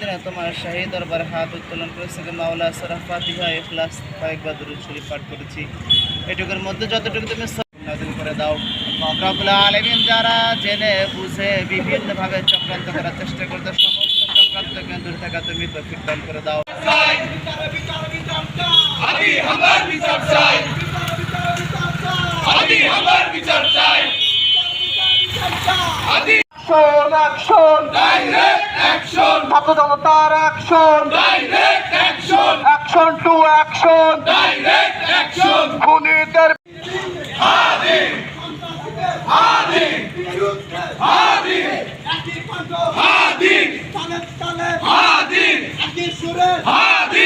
দিনে তোমার শাহী দরবার হাত উত্তোলন করেছে মাওলা সরাহ ফাতিহা ইখলাস কয়েকবার দুরুদ শরীফ পাঠ করেছি। এটুকুর মধ্যে যতটুকু তুমি নাজিল করে দাও। রব্বুল আলামিন যারা জেনে বুঝে বিভিন্নভাবে চক্রান্ত করার চেষ্টা করতে সমস্ত চক্রান্ত কেন্দ্র থাকা তুমি তৌফিক দান করে দাও। আদি আমার বিচার চাই। অ্যাকশন অ্যাকশন ডাইরেক্ট অ্যাকশন ছাত্র জনতার action direct action action to action direct action খুনিদের আদি আদি আদি আদি আদি আদি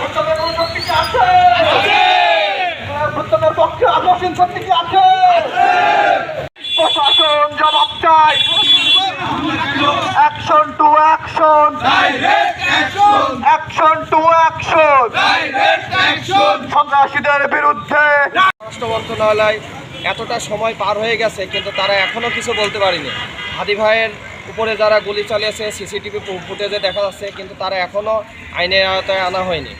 ভুত্তমের কোনো শক্তি কি আছে ভুত্তমের পক্ষে প্রশাসন জবাব চাই। Action to action action to action সন্ত্রাসীদের বিরুদ্ধে। স্বরাষ্ট্র মন্ত্রণালয় এতটা সময় পার হয়ে গেছে, কিন্তু তারা এখনও কিছু বলতে পারেনি। হাদি ভাইয়ের উপরে যারা গুলি চালিয়েছে সিসিটিভি ফুটেজে দেখা যাচ্ছে, কিন্তু তারা এখনও আইনের আওতায় আনা হয়নি।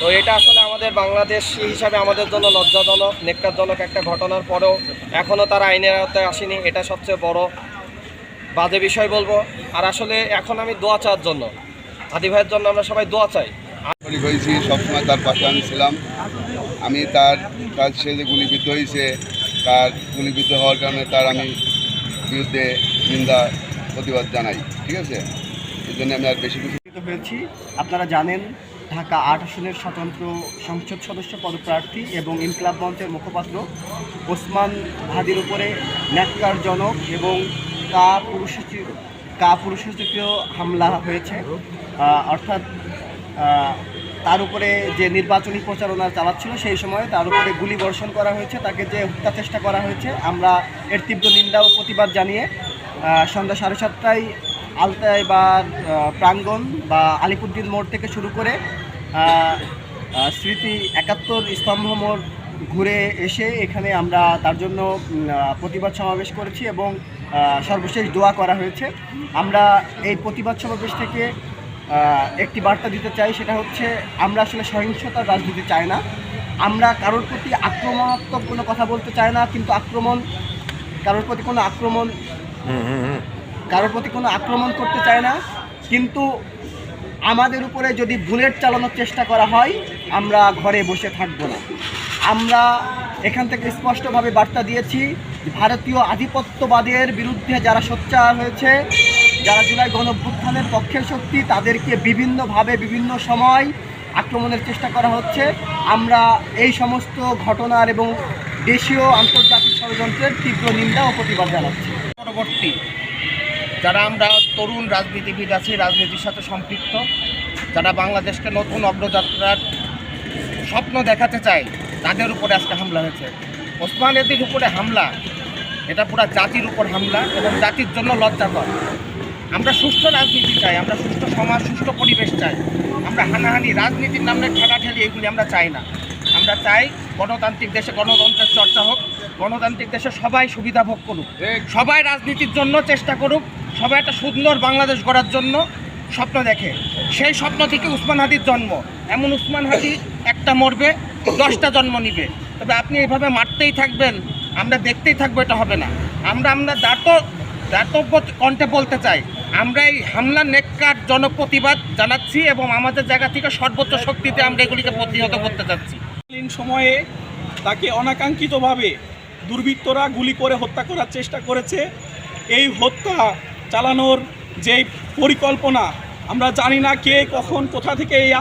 তো এটা আসলে আমাদের বাংলাদেশ হিসাবে আমাদের জন্য লজ্জাজনক নেককারজনক একটা ঘটনার পরেও এখনও তারা আইনের আওতায় আসেনি। এটা সবচেয়ে বড় বাজে বিষয় বলব। আর আসলে এখন আমি দোয়া চাওয়ার জন্য হাদি ভাইয়ের জন্য আমরা সবাই দোয়া চাই। হয়েছি সবসময় তার পাশে আমি ছিলাম। আমি তার তার সে যে গুলিবিদ্ধ হয়েছে। তার গুলিবিদ্ধ হওয়ার কারণে তার আমি বিরুদ্ধে নিন্দা প্রতিবাদ জানাই। ঠিক আছে? এই জন্য আমি আর বেশি কিছু হয়েছি। আপনারা জানেন ঢাকা আট আসনের স্বতন্ত্র সংসদ সদস্য পদপ্রার্থী এবং ইনকলাব মঞ্চের মুখপাত্র ওসমান ভাদির উপরে ন্যাক্কারজনক এবং কা পুরুষোচিত কা পুরুষোচিত হামলা হয়েছে। অর্থাৎ তার উপরে যে নির্বাচনী প্রচারণা চালাচ্ছিল সেই সময় তার উপরে গুলি বর্ষণ করা হয়েছে, তাকে যে হত্যা চেষ্টা করা হয়েছে, আমরা এর তীব্র নিন্দা ও প্রতিবাদ জানিয়ে সন্ধ্যা সাড়ে সাতটায় আলতায় বা প্রাঙ্গণ বা আলিপুদ্দিন মোড় থেকে শুরু করে স্মৃতি একাত্তর স্তম্ভ মোড় ঘুরে এসে এখানে আমরা তার জন্য প্রতিবাদ সমাবেশ করেছি এবং সর্বশেষ দোয়া করা হয়েছে। আমরা এই প্রতিবাদ সমাবেশ থেকে একটি বার্তা দিতে চাই সেটা হচ্ছে আমরা আসলে সহিংসতার রাজনীতি চাই না। আমরা কারোর প্রতি আক্রমণাত্মক কোনো কথা বলতে চাই না কিন্তু আক্রমণ কারোর প্রতি কোনো আক্রমণ কারোর প্রতি কোনো আক্রমণ করতে চায় না। কিন্তু আমাদের উপরে যদি বুলেট চালানোর চেষ্টা করা হয়, আমরা ঘরে বসে থাকব না। আমরা এখান থেকে স্পষ্টভাবে বার্তা দিয়েছি, ভারতীয় আধিপত্যবাদের বিরুদ্ধে যারা সোচ্চার হয়েছে, যারা জুলাই গণভ্যুত্থানের পক্ষের শক্তি, তাদেরকে বিভিন্নভাবে বিভিন্ন সময় আক্রমণের চেষ্টা করা হচ্ছে। আমরা এই সমস্ত ঘটনার এবং দেশীয় আন্তর্জাতিক ষড়যন্ত্রের তীব্র নিন্দা ও প্রতিবাদ জানাচ্ছি। পরবর্তী যারা আমরা তরুণ রাজনীতিবিদ আছি, রাজনীতির সাথে সম্পৃক্ত, যারা বাংলাদেশকে নতুন অগ্রযাত্রার স্বপ্ন দেখাতে চায়, তাদের উপরে আজকে হামলা হয়েছে। ওসমান এদির উপরে হামলা, এটা পুরো জাতির উপর হামলা এবং জাতির জন্য লজ্জাকর। আমরা সুস্থ রাজনীতি চাই, আমরা সুস্থ সমাজ সুস্থ পরিবেশ চাই। আমরা হানাহানি, রাজনীতির নামে ঠেলাঠেলি এগুলি আমরা চাই না। আমরা চাই গণতান্ত্রিক দেশে গণতন্ত্রের চর্চা হোক, গণতান্ত্রিক দেশে সবাই সুবিধা ভোগ করুক। সবাই রাজনীতির জন্য চেষ্টা করুক সবাই একটা সুন্দর বাংলাদেশ গড়ার জন্য স্বপ্ন দেখে। সেই স্বপ্ন থেকে উসমান হাদির জন্ম। এমন উসমান হাদি একটা মরবে, দশটা জন্ম নিবে। তবে আপনি এভাবে মারতেই থাকবেন, আমরা দেখতেই থাকব, এটা হবে না। আমরা আমরা দাঁত দাতব্য কণ্ঠে বলতে চাই, আমরা এই হামলা, নেককার জনপ্রতিবাদ জানাচ্ছি এবং আমাদের জায়গা থেকে সর্বোচ্চ শক্তিতে আমরা এগুলিকে প্রতিহত করতে চাচ্ছি সময়ে তাকে অনাকাঙ্ক্ষিতভাবে দুর্বৃত্তরা গুলি করে হত্যা করার চেষ্টা করেছে। এই হত্যা চালানোর যে পরিকল্পনা, আমরা জানি না কে কখন কোথা থেকে এই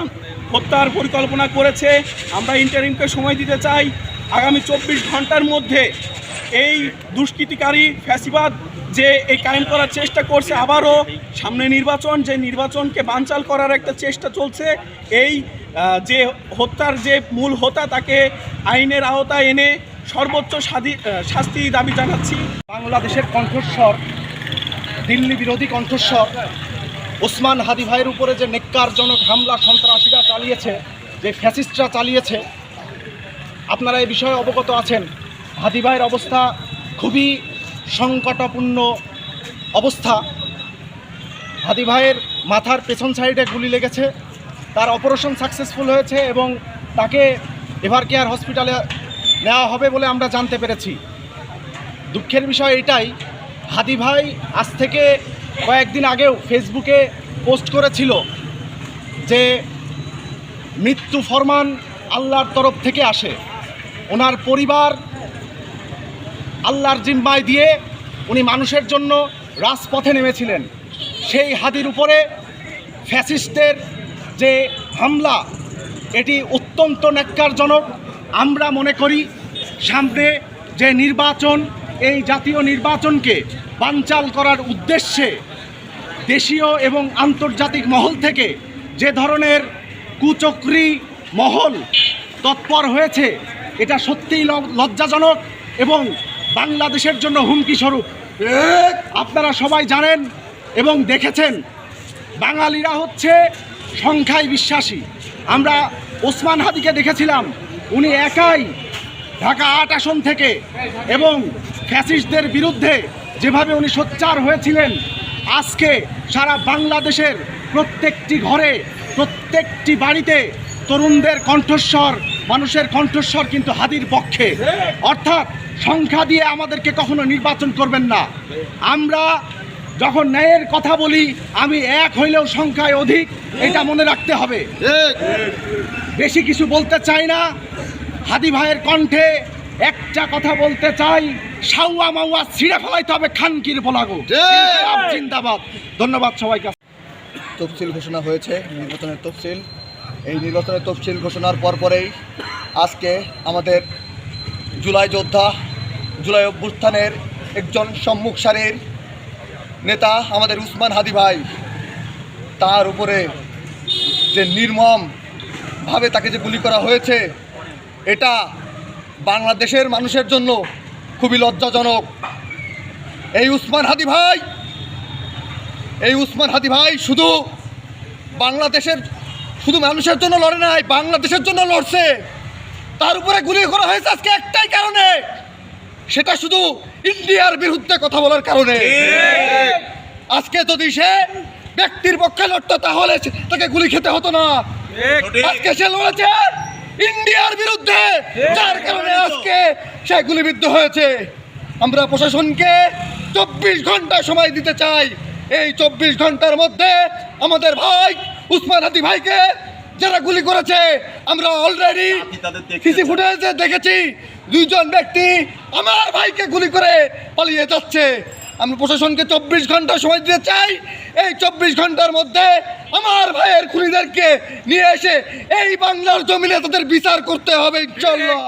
হত্যার পরিকল্পনা করেছে, আমরা ইন্টারিমকে সময় দিতে চাই। আগামী চব্বিশ ঘণ্টার মধ্যে এই দুষ্কৃতিকারী ফ্যাসিবাদ যে এই কায়েম করার চেষ্টা করছে আবারও, সামনে নির্বাচন, যে নির্বাচনকে বানচাল করার একটা চেষ্টা চলছে, এই যে হত্যার যে মূল হোতা তাকে আইনের আওতায় এনে সর্বোচ্চ শাস্তি দাবি জানাচ্ছি। বাংলাদেশের কণ্ঠস্বর দিল্লি বিরোধী কণ্ঠস্বর ওসমান হাদি ভাইয়ের উপরে যে নেককারজনক হামলা সন্ত্রাসীরা চালিয়েছে, যে ফ্যাসিস্টরা চালিয়েছে, আপনারা এই বিষয়ে অবগত আছেন। হাদি ভাইয়ের অবস্থা খুবই সংকটপূর্ণ অবস্থা। হাদি ভাইয়ের মাথার পেছন সাইডে গুলি লেগেছে, তার অপারেশন সাকসেসফুল হয়েছে এবং তাকে এভার কেয়ার হসপিটালে নেওয়া হবে বলে আমরা জানতে পেরেছি। দুঃখের বিষয় এটাই হাদি ভাই আজ থেকে কয়েকদিন আগেও ফেসবুকে পোস্ট করেছিল যে মৃত্যু ফরমান আল্লাহর তরফ থেকে আসে। ওনার পরিবার আল্লাহর জিম্মায় দিয়ে উনি মানুষের জন্য রাজপথে নেমেছিলেন। সেই হাদির উপরে ফ্যাসিস্টের যে হামলা, এটি অত্যন্ত ন্যাক্কারজনক। আমরা মনে করি সামনে যে নির্বাচন এই জাতীয় নির্বাচনকে বানচাল করার উদ্দেশ্যে দেশীয় এবং আন্তর্জাতিক মহল থেকে যে ধরনের কুচক্রি মহল তৎপর হয়েছে, এটা সত্যিই লজ্জাজনক এবং বাংলাদেশের জন্য হুমকি স্বরূপ। আপনারা সবাই জানেন এবং দেখেছেন, বাঙালিরা হচ্ছে সংখ্যায় বিশ্বাসী। আমরা ওসমান হাদিকে দেখেছিলাম, উনি একাই ঢাকা আট আসন থেকে এবং ফ্যাসিস্টদের বিরুদ্ধে যেভাবে উনি সোচ্চার হয়েছিলেন আজকে সারা বাংলাদেশের প্রত্যেকটি ঘরে প্রত্যেকটি বাড়িতে তরুণদের কণ্ঠস্বর মানুষের কণ্ঠস্বর কিন্তু হাদির পক্ষে। অর্থাৎ সংখ্যা দিয়ে আমাদেরকে কখনো নির্বাচন করবেন না। আমরা যখন ন্যায়ের কথা বলি আমি এক হইলেও সংখ্যায় অধিক এটা মনে রাখতে হবে। বেশি কিছু বলতে চাই না। হাদি ভাইয়ের কণ্ঠে একটা কথা বলতে চাই সাউয়া মাউয়া ছিঁড়ে ফেলাইতে হবে খানকির বলাগো। জিন্দাবাদ। ধন্যবাদ সবাইকে। তফসিল ঘোষণা হয়েছে নির্বাচনের তফসিল। এই নির্বাচনের তফসিল ঘোষণার পরপরেই আজকে আমাদের জুলাই যোদ্ধা জুলাই অভ্যুত্থানের একজন সম্মুখ সারির নেতা আমাদের উসমান হাদি ভাই তার উপরে যে নির্মমভাবে তাকে যে গুলি করা হয়েছে এটা বাংলাদেশের মানুষের জন্য খুবই লজ্জাজনক। এই উসমান হাদি ভাই এই উসমান হাদি ভাই শুধু বাংলাদেশের শুধু মানুষের জন্য লড়ে নাই বাংলাদেশের জন্য লড়ছে। তার উপরে গুলি করা হয়েছে আজকে একটাই কারণে। সেটা শুধু ইন্ডিয়ার বিরুদ্ধে কথা বলার কারণে। আজকে যদি সে ব্যক্তির পক্ষে লড়তো তাহলে তাকে গুলি খেতে হতো না। আজকে সে লড়েছে ইন্ডিয়ার বিরুদ্ধে যার কারণে আজকে সে গুলিবিদ্ধ হয়েছে। আমরা প্রশাসনকে চব্বিশ ঘণ্টা সময় দিতে চাই। এই চব্বিশ ঘণ্টার মধ্যে আমাদের ভাই উসমান হাতি ভাইকে যারা গুলি করেছে আমরা অলরেডি সিসি ফুটেজে দেখেছি। দুইজন ব্যক্তি আমার ভাইকে গুলি করে পালিয়ে যাচ্ছে। আমরা প্রশাসনকে চব্বিশ ঘণ্টা সময় দিতে চাই। এই চব্বিশ ঘণ্টার মধ্যে আমার ভাইয়ের খুনিদেরকে নিয়ে এসে এই বাংলার জমিনে তাদের বিচার করতে হবে ইনশাল্লাহ